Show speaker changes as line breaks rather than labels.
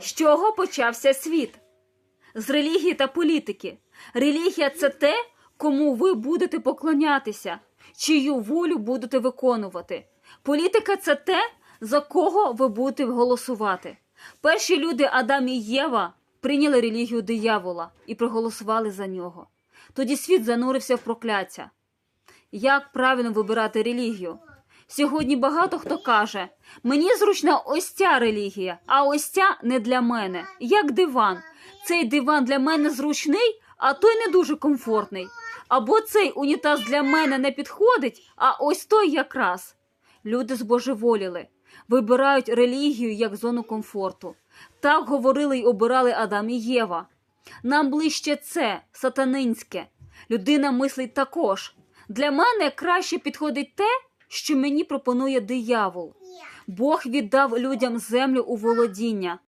З чого почався світ? З релігії та політики. Релігія це те, кому ви будете поклонятися, чию волю будете виконувати. Політика це те, за кого ви будете голосувати. Перші люди Адам і Єва прийняли релігію диявола і проголосували за нього. Тоді світ занурився в прокляття. Як правильно вибирати релігію? Сьогодні багато хто каже: мені зручна ось ця релігія, а ось ця не для мене. Як диван. Цей диван для мене зручний, а той не дуже комфортний. Або цей унітаз для мене не підходить, а ось той якраз. Люди збожеволіли, вибирають релігію як зону комфорту. Так говорили й обирали Адам і Єва. Нам ближче це, сатанинське. Людина мислить також. Для мене краще підходить те, що мені пропонує диявол. Бог віддав людям землю у володіння,